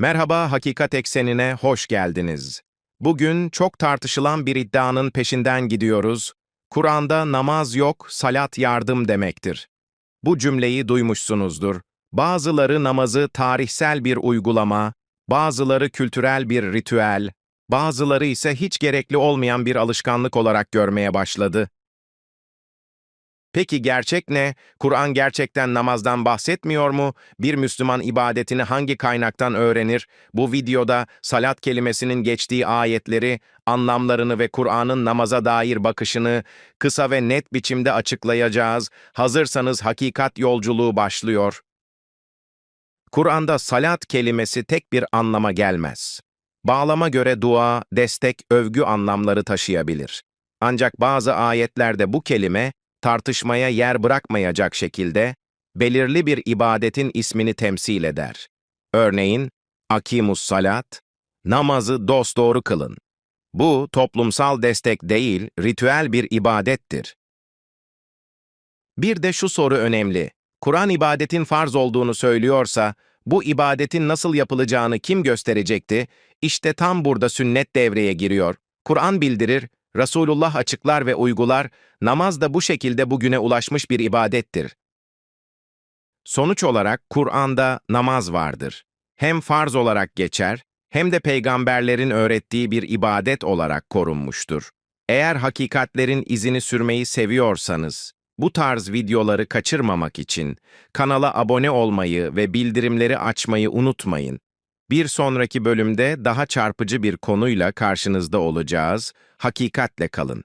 Merhaba Hakikat Ekseni'ne hoş geldiniz. Bugün çok tartışılan bir iddianın peşinden gidiyoruz. Kur'an'da namaz yok, salat yardım demektir. Bu cümleyi duymuşsunuzdur. Bazıları namazı tarihsel bir uygulama, bazıları kültürel bir ritüel, bazıları ise hiç gerekli olmayan bir alışkanlık olarak görmeye başladı. Peki gerçek ne? Kur'an gerçekten namazdan bahsetmiyor mu? Bir Müslüman ibadetini hangi kaynaktan öğrenir? Bu videoda salat kelimesinin geçtiği ayetleri, anlamlarını ve Kur'an'ın namaza dair bakışını kısa ve net biçimde açıklayacağız. Hazırsanız hakikat yolculuğu başlıyor. Kur'an'da salat kelimesi tek bir anlama gelmez. Bağlama göre dua, destek, övgü anlamları taşıyabilir. Ancak bazı ayetlerde bu kelime, tartışmaya yer bırakmayacak şekilde belirli bir ibadetin ismini temsil eder. Örneğin, akimus salat, namazı dosdoğru kılın. Bu toplumsal destek değil, ritüel bir ibadettir. Bir de şu soru önemli. Kur'an ibadetin farz olduğunu söylüyorsa, bu ibadetin nasıl yapılacağını kim gösterecekti? İşte tam burada sünnet devreye giriyor. Kur'an bildirir, Resulullah açıklar ve uygular, namaz da bu şekilde bugüne ulaşmış bir ibadettir. Sonuç olarak Kur'an'da namaz vardır. Hem farz olarak geçer, hem de peygamberlerin öğrettiği bir ibadet olarak korunmuştur. Eğer hakikatlerin izini sürmeyi seviyorsanız, bu tarz videoları kaçırmamak için kanala abone olmayı ve bildirimleri açmayı unutmayın. Bir sonraki bölümde daha çarpıcı bir konuyla karşınızda olacağız. Hakikatle kalın.